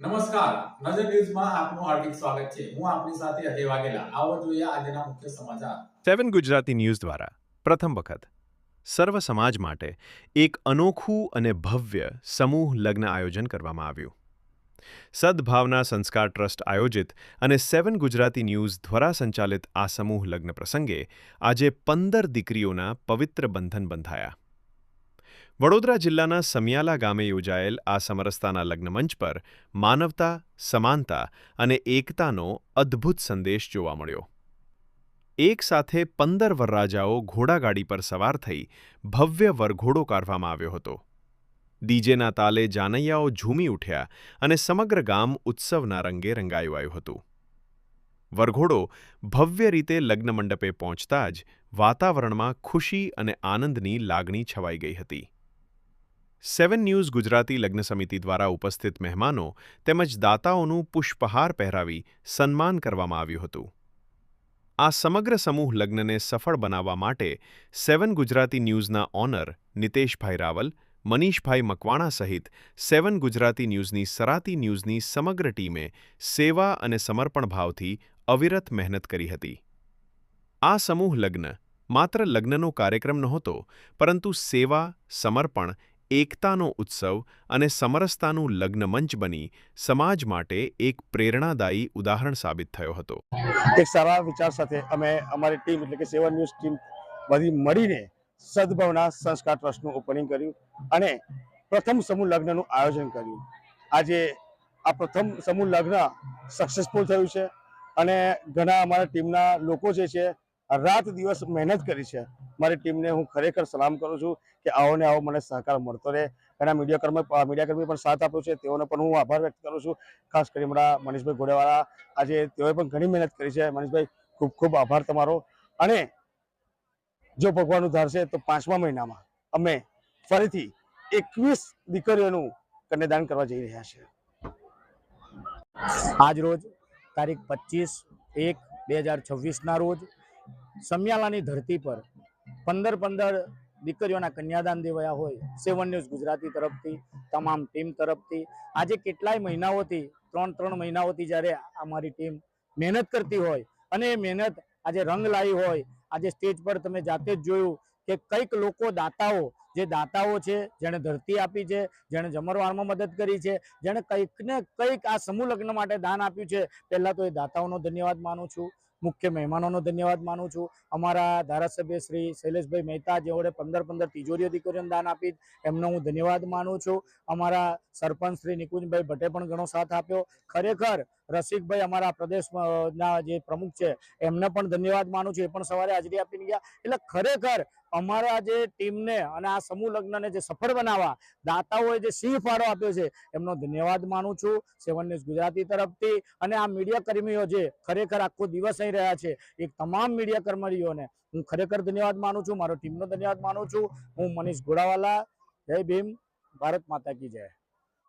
નમસ્કાર. નજર ન્યૂઝમાં આપનું હાર્દિક સ્વાગત છે. હું આપની સાથે અજય વાઘેલા. આવો જોઈએ આજના મુખ્ય સમાચાર. સેવન ગુજરાતી ન્યૂઝ દ્વારા પ્રથમ વખત સર્વ સમાજ માટે એક અનોખું અને ભવ્ય સમૂહ લગ્ન આયોજન કરવામાં આવ્યું. સદભાવના સંસ્કાર ટ્રસ્ટ આયોજિત અને સેવન ગુજરાતી ન્યૂઝ દ્વારા સંચાલિત આ સમૂહ લગ્ન પ્રસંગે આજે પંદર દીકરીઓના પવિત્ર બંધન બંધાયા. વડોદરા જિલ્લાના સમિયાલા ગામે યોજાયેલ આ સમરસતાના લગ્નમંચ પર માનવતા, સમાનતા અને એકતાનો અદ્ભુત સંદેશ જોવા મળ્યો. એક સાથે પંદર વરરાજાઓ ઘોડાગાડી પર સવાર થઈ ભવ્ય વરઘોડો કાઢવામાં આવ્યો હતો. ડીજેના તાલે જાનૈયાઓ ઝૂમી ઉઠ્યા અને સમગ્ર ગામ ઉત્સવના રંગે રંગાયું હતું. વરઘોડો ભવ્ય રીતે લગ્ન મંડપે પહોંચતા જ વાતાવરણમાં ખુશી અને આનંદની લાગણી છવાઈ ગઈ હતી. સેવન ન્યૂઝ ગુજરાતી લગ્ન સમિતિ દ્વારા ઉપસ્થિત મહેમાનો તેમજ દાતાઓનું પુષ્પહાર પહેરાવી સન્માન કરવામાં આવ્યું હતું. આ સમગ્ર સમૂહ લગ્નને સફળ બનાવવા માટે સેવન ગુજરાતી ન્યૂઝના ઓનર નિતેશભાઈ રાવલ, મનીષભાઈ મકવાણા સહિત સેવન ગુજરાતી ન્યૂઝની સરાતી ન્યૂઝની સમગ્ર ટીમે સેવા અને સમર્પણ ભાવથી અવિરત મહેનત કરી હતી. આ સમૂહ લગ્ન માત્ર લગ્નનો કાર્યક્રમ નહોતો પરંતુ સેવા, સમર્પણ એકતાનો ઉત્સવ અને સમરસતાનું લગ્ન મંચ બની સમાજ માટે એક પ્રેરણાદાયી ઉદાહરણ સાબિત થયો હતો. એક સારા વિચાર સાથે અમે અમારી ટીમ એટલે કે સેવન ન્યૂઝ ટીમ બધી મળીને સદભાવના સંસ્કાર ટ્રસ્ટનું ઓપનિંગ કર્યું અને પ્રથમ સમૂહ લગ્નનું આયોજન કર્યું. આજે આ પ્રથમ સમૂહ લગ્ન સક્સેસફુલ થયું છે અને ઘણા અમારા ટીમના લોકો જે છે રાત દિવસ મહેનત કરી છે. મારી ટીમને હું ખરેખર સલામ કરું છું કે આવો ને આવો મને સહકાર મળતો રહે. ઘણા મીડિયા કર્મી મીડિયા કર્મી પણ સાથ આપ્યો છે. તેઓનો પણ હું આભાર વ્યક્ત કરું છું. ખાસ કરી મારા મનીષભાઈ ઘોડેવાળા, આજે તેઓએ પણ ઘણી મહેનત કરી છે. મનીષભાઈ, ખૂબ ખૂબ આભાર તમારો. અને જો ભગવાનનું ધારશે તો પાંચમા મહિનામાં અમે ફરીથી એકવીસ દીકરીઓનું કન્યાદાન કરવા જઈ રહ્યા છે. આજ રોજ તારીખ પચીસ એક બે હજાર છવ્વીસના રોજ સમિયાલાની ધરતી પર પંદર પંદર દીકરીઓના કન્યાદાન દેવાયા હોય, સેવન ન્યૂઝ ગુજરાતી તરફથી, તમામ ટીમ તરફથી. આજે કેટલાય મહિનાઓથી, ત્રણ ત્રણ મહિનાઓથી જ્યારે અમારી ટીમ મહેનત કરતી હોય અને એ મહેનત આજે રંગ લાવી હોય, આજે સ્ટેજ પર તમે જાતે જ જોયું કે કંઈક લોકો દાતાઓ, જે દાતાઓ છે, જેણે ધરતી આપી છે, જેણે જમરવારમાં મદદ કરી છે, જેણે કંઈક ને કંઈક આ સમૂહ લગ્ન માટે દાન આપ્યું છે, પહેલાં તો એ દાતાઓનો ધન્યવાદ માનું છું. મુખ્ય મહેમાનોનો ધન્યવાદ માનું છું. અમારા ધારાસભ્ય શ્રી શૈલેષભાઈ મહેતા જેઓએ પંદર પંદર તિજોરીઓ દીકરીઓને દાન આપી એમનો હું ધન્યવાદ માનું છું. અમારા સરપંચ શ્રી નિકુંજભાઈ ભટ્ટે પણ ઘણો સાથ આપ્યો. ખરેખર રસિકભાઈ અમારા પ્રદેશના જે પ્રમુખ છે, એમને પણ ધન્યવાદ માનું છું. એ પણ સવારે હાજરી આપીને ગયા. એટલે ખરેખર અમારા જે ટીમને અને આ સમૂહ લગ્નને જે સફળ બનાવવા દાતાઓએ જે સિંહ ફાળો આપ્યો છે, એમનો ધન્યવાદ માનું છું. સેવન ન્યૂઝ ગુજરાતી તરફથી અને આ મીડિયા કર્મીઓ જે ખરેખર આખો દિવસ અહીં રહ્યા છે, એ તમામ મીડિયા કર્મચારીઓને હું ખરેખર ધન્યવાદ માનું છું. મારો ટીમનો ધન્યવાદ માનું છું. હું મનીષ ઘોડાવાલા જય ભીમ. ભારત માતા કી જય.